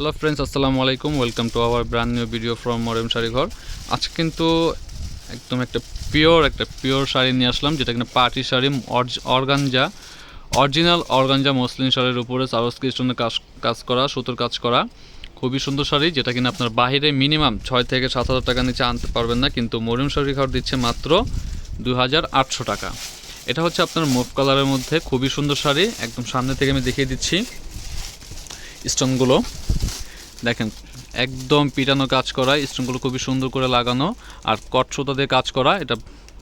Hello friends আসসালামু আলাইকুম। Welcome to our brand new video from মরেম Sari Ghar আজকে কিন্তু একদম একটা পিওর একটা পিওর শাড়ি নিয়ে আসলাম, যেটা কিনা party sari organza original organza muslin শাড়ির উপরে সারস্কি স্টোনের কাজ কাজ করা, সুতোর কাজ করা। খুবই সুন্দর শাড়ি, যেটা কিনা আপনার বাইরে মিনিমাম ছয় থেকে সাত হাজার টাকা নিচে আনতে পারবেন না, কিন্তু মরিয়ম শাড়ি ঘর দিচ্ছে মাত্র দু হাজার আটশো টাকা। এটা হচ্ছে আপনার মুভ কালারের মধ্যে, খুবই সুন্দর শাড়ি, একদম সামনে থেকে আমি দেখিয়ে দিচ্ছি। স্টোনগুলো দেখেন, একদম পিটানো কাজ করা স্টোনগুলো খুবই সুন্দর করে লাগানো, আর কট সুতা দিয়ে কাজ করা, এটা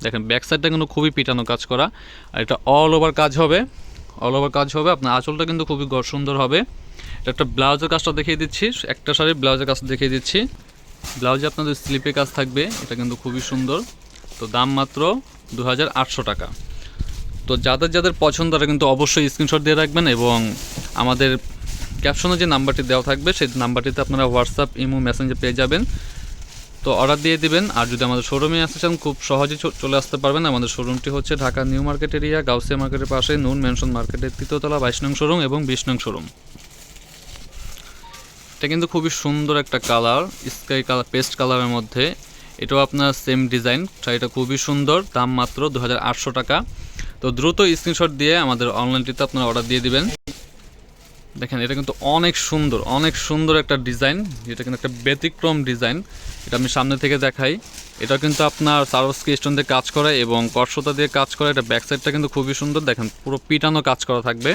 দেখেন ব্যাক সাইডটা কিন্তু খুবই পিটানো কাজ করা, আর এটা অল ওভার কাজ হবে অল ওভার কাজ হবে, আপনার আঁচলটা কিন্তু খুবই সুন্দর হবে। এটা একটা ব্লাউজের কাজটা দেখিয়ে দিচ্ছি, একটা শাড়ির ব্লাউজের কাজটা দেখিয়ে দিচ্ছি। ব্লাউজে আপনাদের স্লিপে কাজ থাকবে, এটা কিন্তু খুবই সুন্দর। তো দাম মাত্র দু হাজার আটশো টাকা। তো যাদের যাদের পছন্দ, তারা কিন্তু অবশ্যই স্ক্রিনশট দিয়ে রাখবেন এবং আমাদের ক্যাপশনে যে নাম্বারটি দেওয়া থাকবে, সেই নাম্বারটিতে আপনারা হোয়াটসঅ্যাপ ইমো মেসেঞ্জে পেয়ে যাবেন। তো অর্ডার দিয়ে দিবেন, আর যদি আমাদের শোরুমে আসতে চান, খুব সহজেই চলে আসতে পারবেন। আমাদের শোরুমটি হচ্ছে Dhaka new market area, Gausia মার্কেটের পাশে, নুন মেনশন মার্কেটের তৃতীয়তলা, বাইশ নং শোরুম এবং বিশ নং শোরুম এটা কিন্তু খুবই সুন্দর একটা কালার স্কাই কালার পেস্ট কালারের মধ্যে। এটাও আপনার সেম ডিজাইন শাড়িটা খুবই সুন্দর, দাম মাত্র দু হাজার আটশো টাকা। তো দ্রুত স্ক্রিনশট দিয়ে আমাদের অনলাইনটিতে আপনারা অর্ডার দিয়ে দিবেন। দেখেন, এটা কিন্তু অনেক সুন্দর অনেক সুন্দর একটা ডিজাইন। যেটা কিন্তু একটা ব্যতিক্রম ডিজাইন। এটা আমি সামনে থেকে দেখাই। এটা কিন্তু আপনার সারোস্কি স্টোন দিয়ে কাজ করে এবং কর্ষতা দিয়ে কাজ করে। এটা ব্যাক সাইডটা কিন্তু খুবই সুন্দর। দেখেন, পুরো পিটানো কাজ করা থাকবে।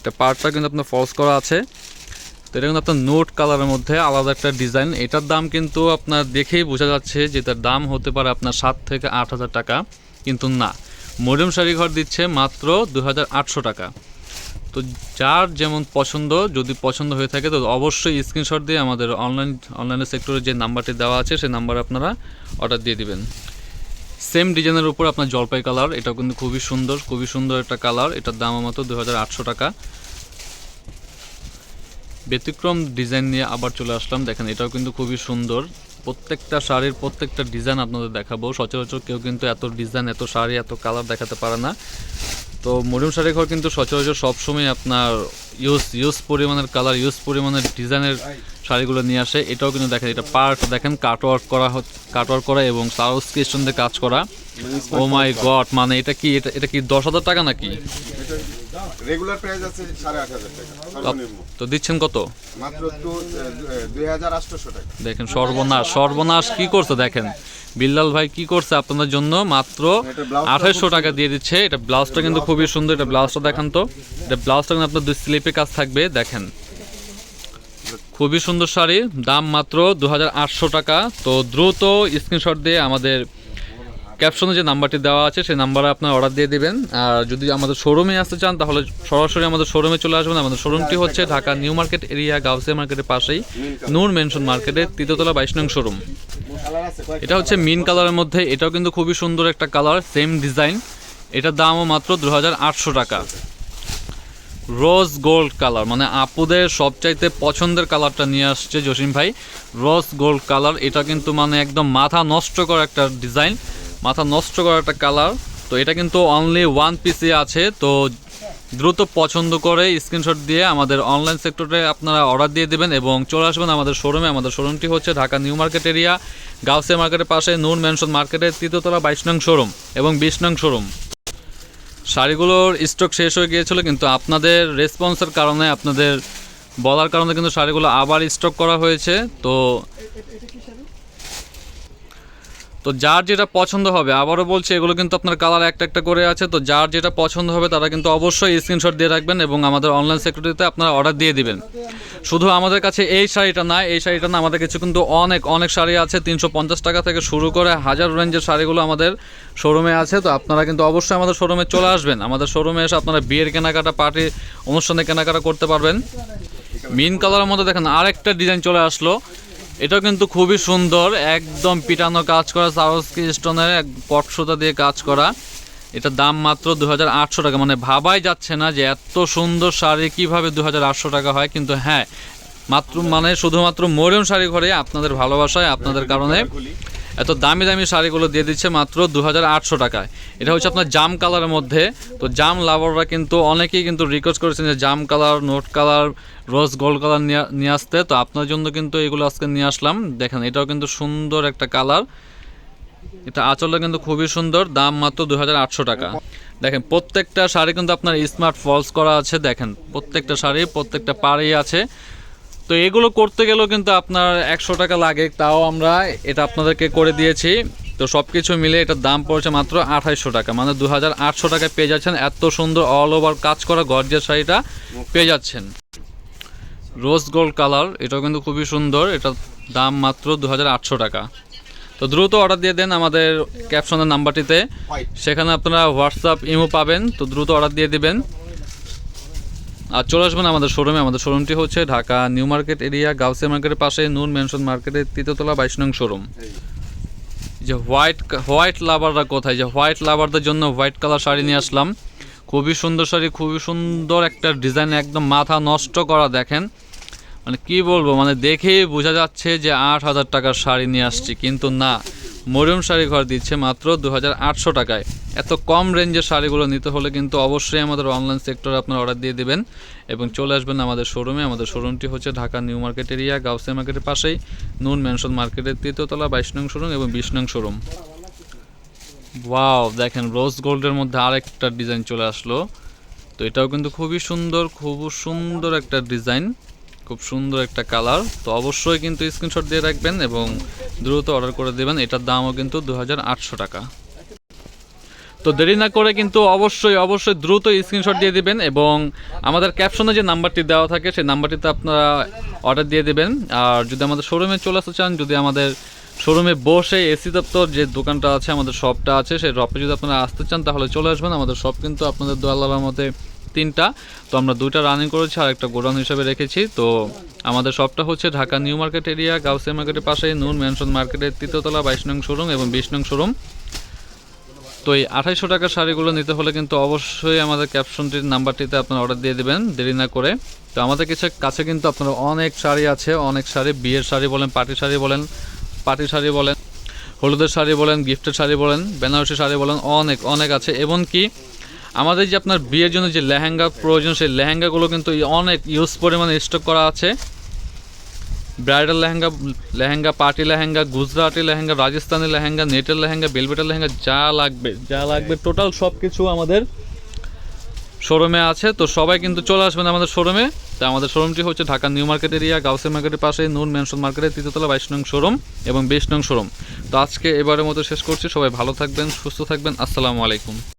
এটা পার্টটা কিন্তু আপনার ফলস করা আছে। তো এটা কিন্তু আপনার নোট কালারের মধ্যে আলাদা একটা ডিজাইন। এটার দাম কিন্তু আপনার দেখেই বোঝা যাচ্ছে যে এটার দাম হতে পারে আপনার সাত থেকে আট হাজার টাকা। কিন্তু না, মরিয়ম শাড়ি ঘর দিচ্ছে মাত্র দু হাজার আটশো টাকা। তো যার যেমন পছন্দ, যদি পছন্দ হয়ে থাকে, তো অবশ্যই স্ক্রিনশট দিয়ে আমাদের অনলাইন অনলাইনের সেক্টরে যে নাম্বারটি দেওয়া আছে সেই নাম্বারে আপনারা অর্ডার দিয়ে দিবেন। সেম ডিজাইনের উপর আপনার জলপাই কালার এটাও কিন্তু খুবই সুন্দর খুবই সুন্দর একটা কালার এটার দাম হাজার আটশো টাকা। ব্যতিক্রম ডিজাইন নিয়ে আবার চলে আসলাম, দেখেন এটাও কিন্তু খুবই সুন্দর। প্রত্যেকটা শাড়ির প্রত্যেকটা ডিজাইন আপনাদের দেখাবো। সচরাচর কেউ কিন্তু এত ডিজাইন এত শাড়ি, এত কালার দেখাতে পারে না। তো মরিয়ম শাড়ি ঘর কিন্তু সচরাচর সবসময় আপনার ইউজ ইউজ পরিমাণের কালার ইউজ পরিমাণের ডিজাইনের শাড়িগুলো নিয়ে আসে। এটাও কিন্তু দেখেন এটা পার্ট দেখেন কাটওয়ার্ক করা কাটওয়ার্ক করা এবং সাউথ দিয়ে কাজ করা। ও মাই গড মানে এটা কি এটা এটা কি দশ হাজার টাকা নাকি? রেগুলার প্রাইস আছে সাড়ে আট হাজার টাকা সর্বনিম্ন। তো দিচ্ছেন কত? মাত্র টু দুই হাজার আটশোশো টাকা। দেখেন সর্বনাশ সর্বনাশ কি করছে দেখেন। বিল্লাল ভাই কি করছে আপনাদের জন্য? মাত্র আঠাইশশো টাকা দিয়ে দিচ্ছে। এটা ব্লাউজটা কিন্তু খুবই সুন্দর এটা ব্লাউজটা দেখান তো। এটা ব্লাউজটা কিন্তু আপনার দুই স্লিপে কাজ থাকবে দেখেন। খুবই সুন্দর শাড়ি দাম মাত্র দু হাজার আটশো টাকা। তো দ্রুত স্ক্রিনশট দিয়ে আমাদের ক্যাপশনে যে নাম্বারটি দেওয়া আছে, সেই নাম্বারে আপনার অর্ডার দিয়ে দিবেন। আর যদি আমাদের শোরুমে আসতে চান, তাহলে সরাসরি আমাদের শোরুমে চলে আসবেন। আমাদের শোরুমটি হচ্ছে Dhaka new market area, Gausia মার্কেটের পাশেই নূর মেনশন মার্কেটের তৃতীয়তলা বাইশ নং শোরুম এটা হচ্ছে মিন কালারের মধ্যে। এটাও কিন্তু খুবই সুন্দর একটা কালার সেম ডিজাইন এটার দামও মাত্র দু হাজার আটশো টাকা। রোজ গোল্ড কালার মানে আপুদের সবচাইতে পছন্দের কালারটা নিয়ে আসছে জসিম ভাই। রোজ গোল্ড কালার এটা কিন্তু মানে একদম মাথা নষ্ট করা একটা ডিজাইন মাথা নষ্ট করা একটা কালার তো এটা কিন্তু অনলি ওয়ান পিসে আছে। তো দ্রুত পছন্দ করে স্ক্রিনশট দিয়ে আমাদের অনলাইন সেক্টরে আপনারা অর্ডার দিয়ে দেবেন এবং চলে আসবেন আমাদের শোরুমে আমাদের শোরুমটি হচ্ছে Dhaka new market area, Gausia মার্কেটের পাশে নূর ম্যানশন মার্কেটের তৃতীয়তলা বাইশ নং শোরুম এবং বিশ নং শোরুম শাড়িগুলোর স্টক শেষ হয়ে গিয়েছিল, কিন্তু আপনাদের রেসপন্সের কারণে, আপনাদের বলার কারণে কিন্তু শাড়িগুলো আবার স্টক করা হয়েছে। তো তো যার যেটা পছন্দ হবে, আবারও বলছি, এগুলো কিন্তু আপনার কালার একটা একটা করে আছে, তো যার যেটা পছন্দ হবে তারা কিন্তু অবশ্যই স্ক্রিনশট দিয়ে রাখবেন এবং আমাদের অনলাইন সেক্টরিতে আপনারা অর্ডার দিয়ে দিবেন। শুধু আমাদের কাছে এই শাড়িটা না, এই শাড়িটা না, আমাদের কিছু কিন্তু অনেক অনেক শাড়ি আছে, তিনশো পঞ্চাশ টাকা থেকে শুরু করে হাজার রেঞ্জের শাড়িগুলো আমাদের শোরুমে আছে, তো আপনারা কিন্তু অবশ্যই আমাদের শোরুমে চলে আসবেন। আমাদের শোরুমে এসে আপনারা বিয়ের কেনাকাটা পার্টি অনুষ্ঠানে কেনাকাটা করতে পারবেন। মিন কালারের মধ্যে দেখেন আরেকটা ডিজাইন চলে আসলো। এটাও কিন্তু খুবই সুন্দর, একদম পিটানো কাজ করা সারস্কি স্টোনের এক পটসুতা দিয়ে কাজ করা। এটা দাম মাত্র দু হাজার আটশো টাকা। মানে ভাবাই যাচ্ছে না যে এত সুন্দর শাড়ি, কীভাবে দু হাজার আটশো টাকা হয়, কিন্তু হ্যাঁ মাত্র মানে শুধুমাত্র মরিয়ম শাড়ি ঘরে আপনাদের ভালোবাসায়, আপনাদের কারণে এত দামি দামি শাড়িগুলো দিয়ে দিচ্ছে মাত্র দু হাজার আটশো টাকায়। এটা হচ্ছে আপনার জাম কালারের মধ্যে। তো জাম লাভাররা কিন্তু অনেকেই কিন্তু রিকোয়েস্ট করেছেন যে জাম colour, note colour, rose gold colour নিয়ে নিয়ে আসতে। তো আপনার জন্য কিন্তু এগুলো আজকে নিয়ে আসলাম। দেখেন, এটাও কিন্তু সুন্দর একটা কালার। এটা আঁচলটা কিন্তু খুবই সুন্দর। দাম মাত্র দু হাজার আটশো টাকা। দেখেন, প্রত্যেকটা শাড়ি কিন্তু আপনার স্মার্ট ফলস করা আছে। দেখেন, প্রত্যেকটা শাড়ি, প্রত্যেকটা পাড়েই আছে। তো এগুলো করতে গেলেও কিন্তু আপনার একশো টাকা লাগে তাও আমরা এটা আপনাদেরকে করে দিয়েছি। তো সব কিছু মিলে এটার দাম পড়েছে মাত্র আঠাইশশো টাকা মানে দু হাজার আটশো টাকায় পেয়ে যাচ্ছেন। এত সুন্দর অল ওভার কাজ করা গর্জিয়াস শাড়িটা পেয়ে যাচ্ছেন। রোজ গোল্ড কালার এটাও কিন্তু খুবই সুন্দর এটার দাম মাত্র দু হাজার আটশো টাকা। তো দ্রুত অর্ডার দিয়ে দেন আমাদের ক্যাপশনের নাম্বারটিতে সেখানে আপনারা হোয়াটসঅ্যাপ ইমো পাবেন তো দ্রুত অর্ডার দিয়ে দিবেন। আর চলে আসবেন আমাদের শোরুমে আমাদের শোরুমটি হচ্ছে ঢাকা নিউ মার্কেট এরিয়া গাউসে মার্কেটের পাশে নুন মেনশন মার্কেটের তৃতীয়তলা বাইশ নং শোরুম যে হোয়াইট হোয়াইট লাভাররা কোথায়? যে হোয়াইট লাভারদের জন্য হোয়াইট কালার শাড়ি নিয়ে আসলাম। খুবই সুন্দর শাড়ি, খুবই সুন্দর একটা ডিজাইন একদম মাথা নষ্ট করা দেখেন। মানে কি বলব মানে দেখেই বোঝা যাচ্ছে যে আট হাজার টাকার শাড়ি নিয়ে আসছি, কিন্তু না। মরিয়ম শাড়ি ঘর দিচ্ছে মাত্র দু হাজার আটশো টাকায়। এত কম রেঞ্জের শাড়িগুলো নিতে হলে কিন্তু অবশ্যই আমাদের অনলাইন সেক্টরে আপনারা অর্ডার দিয়ে দেবেন এবং চলে আসবেন আমাদের শোরুমে আমাদের শোরুমটি হচ্ছে ঢাকা নিউ মার্কেট এরিয়া গাউসে মার্কেটের পাশেই, নুন ম্যানশন মার্কেটের তৃতীয়তলা বাইশ নং শোরুম এবং বিশ নং শোরুম ওয়াও দেখেন রোজ গোল্ডের মধ্যে আরেকটা ডিজাইন চলে আসলো। তো এটাও কিন্তু খুবই সুন্দর, খুব সুন্দর একটা ডিজাইন খুব সুন্দর একটা কালার তো অবশ্যই কিন্তু স্ক্রিনশট দিয়ে রাখবেন এবং দ্রুত অর্ডার করে দেবেন, এটার দামও কিন্তু দু হাজার আটশো টাকা। তো দেরি না করে কিন্তু অবশ্যই অবশ্যই দ্রুত স্ক্রিনশট দিয়ে দিবেন এবং আমাদের ক্যাপশনে যে নাম্বারটি দেওয়া থাকে, সেই নাম্বারটিতে আপনারা অর্ডার দিয়ে দিবেন। আর যদি আমাদের শোরুমে চলে আসতে চান, যদি আমাদের শোরুমে বসে এসি দপ্তর যে দোকানটা আছে, আমাদের শপটা আছে, সেই শপে যদি আপনারা আসতে চান, তাহলে চলে আসবেন। আমাদের শপ কিন্তু আপনাদের দোয়াল্লার মধ্যে তিনটা। তো আমরা দুইটা রানিং করেছি আর একটা গোডাউন হিসেবে রেখেছি। তো আমাদের শপটা হচ্ছে ঢাকা নিউ মার্কেট এরিয়া গাউসে মার্কেটের পাশে, নূর ম্যানশন মার্কেটের তৃতীয়তলা বাইশ নং শোরুম এবং বিশ নং শোরুম। তো এই আঠাইশো টাকার শাড়িগুলো নিতে হলে কিন্তু অবশ্যই আমাদের ক্যাপশনটির নাম্বারটিতে আপনারা অর্ডার দিয়ে দেবেন, দেরি না করে। তো আমাদের কিছু কাছে কিন্তু আপনারা অনেক শাড়ি আছে, অনেক শাড়ি, বিয়ের শাড়ি বলেন, পার্টি শাড়ি বলেন, পার্টি শাড়ি বলেন, হলুদের শাড়ি বলেন, গিফটের শাড়ি বলেন, বেনারসি শাড়ি বলেন, অনেক অনেক আছে। এবং কি আমাদের যে আপনার বিয়ের জন্য যে লেহেঙ্গা প্রয়োজন, সেই লেহেঙ্গাগুলো কিন্তু অনেক ইউজ পরিমাণে স্টক করা আছে। ব্রাইডাল লেহেঙ্গা লেহেঙ্গা, পার্টি লেহেঙ্গা, গুজরাটি লেহেঙ্গা, রাজস্থানি লেহেঙ্গা, নেটের লেহেঙ্গা বেলবেটের লেহেঙ্গা, যা লাগবে যা লাগবে টোটাল সব কিছু আমাদের শোরুমে আছে। তো সবাই কিন্তু চলে আসবেন আমাদের শোরুমে তো আমাদের শোরুমটি হচ্ছে ঢাকা নিউ মার্কেট এরিয়া গাউসে মার্কেটের পাশে নুন ম্যানশন মার্কেটের তৃতীয়তলা বাইশ নং শোরুম এবং বিশ নং শোরুম তো আজকে এবারের মতো শেষ করছি। সবাই ভালো থাকবেন, সুস্থ থাকবেন। আসসালামু আলাইকুম।